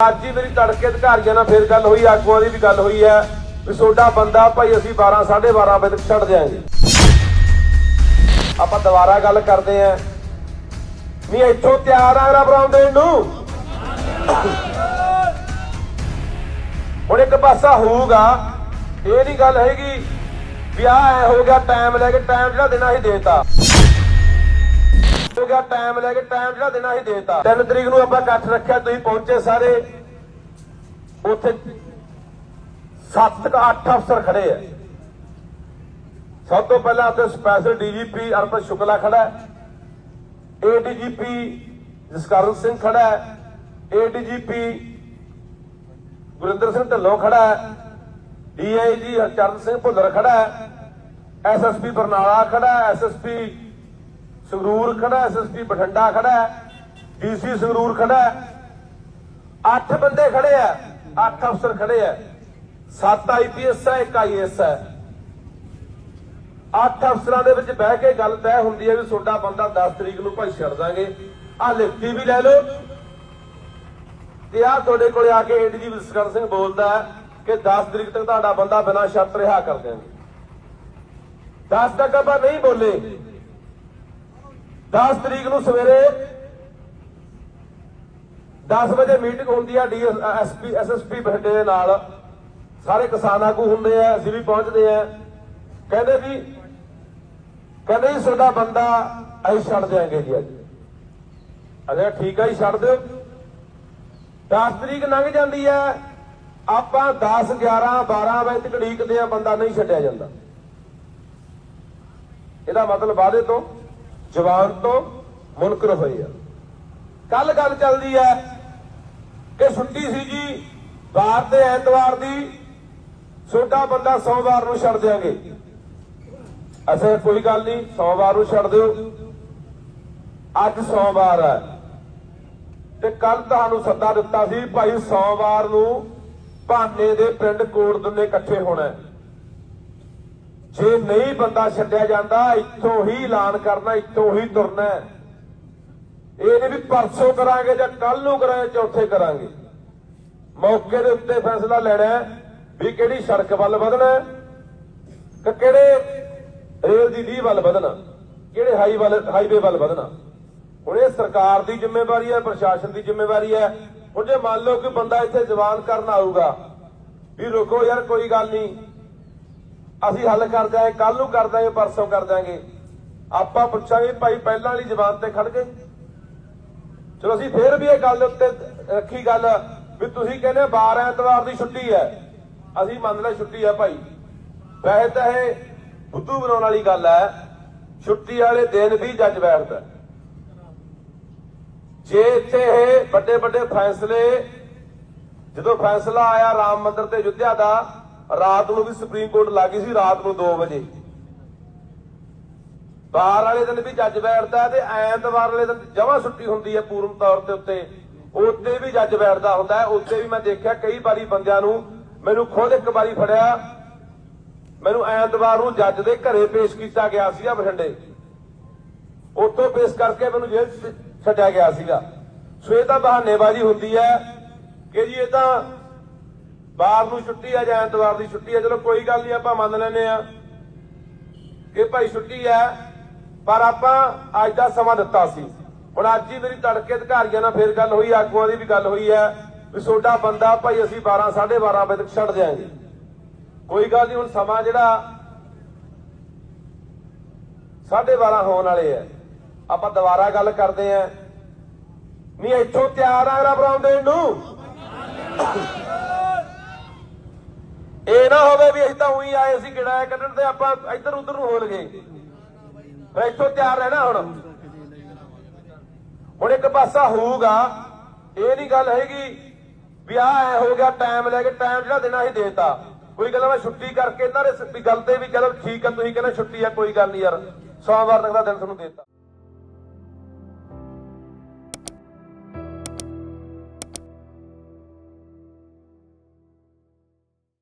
ਅੱਜ ਹੀ ਮੇਰੀ ਤੜਕੇ ਅਧਿਕਾਰੀਆਂ ਨਾਲ ਫੇਰ ਗੱਲ ਹੋਈ, ਆਗੂਆਂ ਦੀ ਵੀ ਗੱਲ ਹੋਈ ਹੈ ਵੀ ਤੁਹਾਡਾ ਬੰਦਾ ਭਾਈ ਅਸੀਂ 12 12:30 ਵਜੇ ਤੱਕ ਛੱਡ ਦਿਆਂਗੇ ਆਪਾਂ ਦੁਬਾਰਾ ਗੱਲ ਕਰਦੇ ਆਂ ਵੀ ਇੱਥੋਂ ਤਿਆਰ ਆ ਅਗਲਾ ਬਰਾਉਂ ਦੇਣ ਨੂੰ। ਹੁਣ ਇੱਕ ਪਾਸਾ ਹੋਊਗਾ, ਇਹ ਨਹੀਂ ਗੱਲ ਹੈਗੀ ਵੀ ਆ ਹੋ ਗਿਆ ਟਾਈਮ ਲੈ ਕੇ ਟਾਈਮ ਜਿਹੜਾ ਦੇਣਾ ਸੀ ਦੇਤਾ। ਹੋ ਗਿਆ ਟਾਈਮ ਲੈ ਕੇ ਟਾਈਮ ਜਿਹੜਾ ਦੇਣਾ ਸੀ ਦੇਤਾ। 3 ਤਰੀਕ ਨੂੰ ਆਪਾਂ ਇਕੱਠ ਰੱਖਿਆ, ਤੁਸੀਂ ਪਹੁੰਚੇ ਸਾਰੇ। ਉੱਥੇ 7 ਕ 8 ਅਫਸਰ ਖੜੇ ਆ। ਸਭ ਤੋਂ ਪਹਿਲਾਂ ਉੱਥੇ ਸਪੈਸ਼ਲ ਡੀਜੀਪੀ ਅਰਪਤ ਸ਼ੁਕਲਾ ਖੜਾ ਹੈ। ਏਡੀਜੀਪੀ ਜਸਕਰਨ ਸਿੰਘ ਖੜਾ ਹੈ। ਏਡੀਜੀਪੀ ਗੁਰਿੰਦਰ ਸਿੰਘ ਢੱਲੋਂ ਖੜਾ ਹੈ। ਡੀਆਈਜੀ ਹਰਚਰਨ ਸਿੰਘ ਭੁੱਲਰ ਖੜਾ ਹੈ। ਐਸਐਸਪੀ ਬਰਨਾਲਾ ਖੜਾ ਹੈ। ਐਸਐਸਪੀ ਸੰਗਰੂਰ ਖੜਾ ਹੈ ਐਸਐਸਪੀ ਬਠਿੰਡਾ ਖੜਾ ਹੈ ਡੀਸੀ ਸੰਗਰੂਰ ਖੜਾ। ਅੱਠ ਬੰਦੇ ਖੜੇ ਆ, ਅੱਠ ਅਫਸਰ ਖੜੇ ਆ। ਸੱਤ ਆਈਪੀਐਸ ਹੈ ਇੱਕ ਆਈਐਸ ਹੈ ਅੱਠ ਅਫਸਰਾਂ ਦੇ ਵਿੱਚ ਬਹਿ ਕੇ ਗੱਲ ਤੈਅ ਹੁੰਦੀ ਹੈ ਵੀ ਤੁਹਾਡਾ ਬੰਦਾ 10 ਤਰੀਕ ਨੂੰ ਭਾਈ ਛੱਡ ਦਾਂਗੇ। ਆ ਲਿਖਤੀ ਵੀ ਲੈ ਲਓ। ਤੇ ਆ ਤੁਹਾਡੇ ਕੋਲੇ ਆ ਕੇ ਏਡੀਜੀ ਵਿਸਕਰ ਸਿੰਘ ਬੋਲਦਾ ਕਿ 10 ਤਰੀਕ ਤੱਕ ਤੁਹਾਡਾ ਬੰਦਾ ਬਿਨਾਂ ਸ਼ਰਤ ਰਿਹਾ ਕਰ ਦਿਆਂਗੇ। 10 ਤੱਕ ਆਪਾਂ ਨਹੀਂ ਬੋਲੇ। 10 ਤਰੀਕ ਨੂੰ ਸਵੇਰੇ 10 ਵਜੇ ਮੀਟਿੰਗ ਹੁੰਦੀ ਆ ਡੀਐਸਪੀ ਐਸਐਸਪੀ ਬਠਿੰਡੇ ਦੇ ਨਾਲ। ਸਾਰੇ ਕਿਸਾਨ ਆਗੂ ਹੁੰਦੇ ਆ, ਅਸੀਂ ਵੀ ਪਹੁੰਚਦੇ ਆ। ਕਹਿੰਦੇ ਵੀ, ਕਹਿੰਦੇ ਜੀ ਤੁਹਾਡਾ ਬੰਦਾ ਅਸੀਂ ਛੱਡ ਦਿਆਂਗੇ ਜੀ ਅੱਜ। ਅਜੇ ਠੀਕ ਆ ਜੀ, ਛੱਡ ਦਿਓ। 10 ਤਰੀਕ ਲੰਘ ਜਾਂਦੀ ਹੈ ਆਪਾਂ 10 11 12 ਵਜੇ ਤੱਕ ਢੀਕਦੇ ਆ, ਬੰਦਾ ਨਹੀਂ ਛੱਡਿਆ ਜਾਂਦਾ। ਇਹਦਾ ਮਤਲਬ ਵਾਅਦੇ ਤੋਂ ਜਵਾਨ ਤੋਂ ਮੁਨਕਰ ਹੋਏ ਆ। ਕੱਲ ਗੱਲ ਚੱਲਦੀ ਹੈ ਕਿ ਛੁੱਟੀ ਸੀ ਜੀ ਬਾਰ ਤੇ ਐਤਵਾਰ ਦੀ ਛੋਟਾ ਬੰਦਾ ਸੋਮਵਾਰ ਨੂੰ ਛੱਡ ਦਿਆਂਗੇ। ਅਸੇ ਕੋਈ ਗੱਲ ਨਹੀਂ, ਸੋਮਵਾਰ ਨੂੰ ਛੱਡ ਦਿਓ। ਅੱਜ ਸੋਮਵਾਰ ਹੈ। ਤੇ ਕੱਲ ਤੁਹਾਨੂੰ ਸੱਦਾ ਦਿੱਤਾ ਸੀ, ਭਾਈ ਸੋਮਵਾਰ ਨੂੰ ਭਾਨੇ ਦੇ ਪਿੰਡ ਕੋਟ ਦੁੰਨੇ ਇਕੱਠੇ ਹੋਣਾ ਜੇ ਨਹੀਂ ਬੰਦਾ ਛੱਡਿਆ ਜਾਂਦਾ, ਇੱਥੋਂ ਹੀ ਐਲਾਨ ਕਰਨਾ, ਇੱਥੋਂ ਹੀ ਤੁਰਨਾ ਇਹ ਨਹੀਂ ਵੀ ਪਰਸੋਂ ਕਰਾਂਗੇ ਜਾਂ ਕੱਲ ਨੂੰ ਕਰਾਂਗੇ, ਚੌਥੇ ਕਰਾਂਗੇ। ਮੌਕੇ ਦੇ ਉੱਤੇ ਫੈਸਲਾ ਲੈਣਾ ਵੀ ਕਿਹੜੀ ਸੜਕ ਵੱਲ ਵਧਣਾ ਕਿ ਕਿਹੜੇ ਰੇਲ ਦੀ ਲੀਹ ਵੱਲ ਵਧਣਾ, ਕਿਹੜੇ ਹਾਈ ਵੱਲ, ਹਾਈਵੇ ਵੱਲ ਵਧਣਾ। ਹੁਣ ਇਹ ਸਰਕਾਰ ਦੀ ਜ਼ਿੰਮੇਵਾਰੀ ਹੈ, ਪ੍ਰਸ਼ਾਸਨ ਦੀ ਜ਼ਿੰਮੇਵਾਰੀ ਹੈ। ਹੁਣ ਜੇ ਮੰਨ ਲਓ ਕਿ ਬੰਦਾ ਇੱਥੇ ਜਵਾਨ ਕਰਨ ਆਊਗਾ, ਵੀ ਰੁਕੋ ਯਾਰ, ਕੋਈ ਗੱਲ ਨਹੀਂ। ਅਸੀਂ ਹੱਲ ਕਰ ਜਾਏ ਕੱਲ ਨੂੰ ਕਰ ਦਾਂਗੇ ਪਰਸੋਂ ਕਰ ਦਾਂਗੇ ਆਪਾਂ ਪੁੱਛਾਂਗੇ ਭਾਈ, ਪਹਿਲਾਂ ਵਾਲੀ ਜ਼ਬਾਨ ਤੇ ਖੜ ਗਏ। ਚਲੋ ਅਸੀਂ ਫੇਰ ਵੀ ਇਹ ਗੱਲ ਉੱਤੇ ਰੱਖੀ ਗੱਲ ਵੀ ਤੁਸੀਂ ਕਹਿੰਦੇ 12 ਐਤਵਾਰ ਦੀ ਛੁੱਟੀ ਹੈ। ਅਸੀਂ ਮੰਨ ਲੈ ਛੁੱਟੀ ਹੈ ਭਾਈ। ਵੈਸੇ ਤਾਂ ਇਹ ਬੁੱਧੂ ਬਣਾਉਣ ਵਾਲੀ ਗੱਲ ਹੈ। ਛੁੱਟੀ ਵਾਲੇ ਦਿਨ ਵੀ ਜੱਜ ਬੈਠਦਾ ਜੇ ਇੱਥੇ ਇਹ ਵੱਡੇ ਵੱਡੇ ਫੈਸਲੇ, ਜਦੋਂ ਫੈਸਲਾ ਆਇਆ ਰਾਮ ਮੰਦਰ ਤੇ ਅਯੁੱਧਿਆ ਦਾ ਰਾਤ ਨੂੰ ਵੀ ਸੁਪਰੀਮ ਕੋਰਟ ਲੱਗੀ ਸੀ, ਰਾਤ ਨੂੰ 2 ਵਜੇ। ਬਾਹਰ ਵਾਲੇ ਦਿਨ ਵੀ ਜੱਜ ਬੈਠਦਾ ਤੇ ਐਤਵਾਰ ਵਾਲੇ ਦਿਨ ਜਮਾ ਛੁੱਟੀ ਹੁੰਦੀ ਹੈ ਪੂਰਨ ਤੌਰ ਤੇ ਉੱਤੇ। ਉੱਤੇ ਵੀ ਜੱਜ ਬੈਠਦਾ ਹੁੰਦਾ ਹੈ। ਉੱਤੇ ਵੀ ਮੈਂ ਦੇਖਿਆ ਕਈ ਵਾਰੀ ਬੰਦਿਆਂ ਨੂੰ ਮੈਨੂੰ ਖੁਦ ਇੱਕ ਵਾਰੀ ਫੜਿਆ। ਮੈਨੂੰ ਐਤਵਾਰ ਨੂੰ ਜੱਜ ਦੇ ਘਰੇ ਪੇਸ਼ ਕੀਤਾ ਗਿਆ ਸੀਗਾ ਬਠਿੰਡੇ। ਉੱਥੋਂ ਪੇਸ਼ ਕਰਕੇ ਮੈਨੂੰ ਜੇਲ੍ਹ 'ਚ ਛੱਡਿਆ ਗਿਆ ਸੀਗਾ। ਸੋ ਇਹ ਤਾਂ ਬਹਾਨੇਬਾਜ਼ੀ ਹੁੰਦੀ ਹੈ ਕਿ ਜੀ ਇਹ ਤਾਂ ਬਾਹਰ ਨੂੰ ਛੁੱਟੀ ਆ ਜਾਂ ਐਤਵਾਰ ਦੀ ਛੁੱਟੀ ਆ, ਚਲੋ ਕੋਈ ਗੱਲ ਨਹੀਂ ਆਪਾਂ ਮੰਨ ਲੈਨੇ ਆ ਕਿ ਭਾਈ ਛੁੱਟੀ ਹੈ ਪਰ ਆਪਾਂ ਅੱਜ ਦਾ ਸਮਾਂ ਦਿੱਤਾ ਸੀ। ਹੁਣ ਅੱਜ ਹੀ ਮੇਰੀ ਤੜਕੇ ਅਧਿਕਾਰੀਆਂ ਨਾਲ ਫੇਰ ਗੱਲ ਹੋਈ, ਆਗੂਆਂ ਦੀ ਵੀ ਗੱਲ ਹੋਈ ਹੈ ਵੀ ਤੁਹਾਡਾ ਬੰਦਾ ਭਾਈ ਅਸੀਂ 12 12:30 ਵਜੇ ਤੱਕ ਛੱਡ ਦਿਆਂਗੇ। ਕੋਈ ਗੱਲ ਨਹੀਂ ਹੁਣ ਸਮਾਂ ਜਿਹੜਾ 12:30 ਹੋਣ ਵਾਲੇ ਆ। ਆਪਾਂ ਦੁਬਾਰਾ ਗੱਲ ਕਰਦੇ ਆਂ। ਨਹੀਂ ਇੱਥੋਂ ਤਿਆਰ ਆ ਅਗਲਾ ਦੇਣ ਨੂੰ? ਇਹ ਨਾ ਹੋਵੇ ਵੀ ਅਸੀਂ ਤਾਂ ਉਹੀ ਆਏ ਸੀ ਕਿਹੜਾ ਕੱਢਣ ਤੇ ਆਪਾਂ ਇੱਧਰ ਉੱਧਰ ਨੂੰ ਹੋਲ ਗਏ। ਫਿਰ ਇੱਥੋਂ ਤਿਆਰ ਰਹਿਣਾ ਹੁਣ। ਹੁਣ ਇੱਕ ਪਾਸਾ ਹੋਊਗਾ, ਇਹ ਨਹੀਂ ਗੱਲ ਹੈਗੀ ਵੀ ਆ ਐ ਹੋ ਗਿਆ ਟਾਈਮ ਲੈ ਕੇ ਟਾਈਮ ਜਿਹੜਾ ਦੇਣਾ ਸੀ ਦੇਤਾ। ਕੋਈ ਗੱਲ ਮੈਂ ਛੁੱਟੀ ਕਰਕੇ ਇਹਨਾਂ ਦੇ ਗੱਲ ਤੇ ਵੀ ਚਲੋ ਠੀਕ ਆ, ਤੁਸੀਂ ਕਹਿੰਦੇ ਛੁੱਟੀ ਆ, ਕੋਈ ਗੱਲ ਨਹੀਂ ਯਾਰ। ਸੋਮਵਾਰ ਤੱਕ ਦਾ ਦਿਨ ਤੁਹਾਨੂੰ ਦੇਤਾ।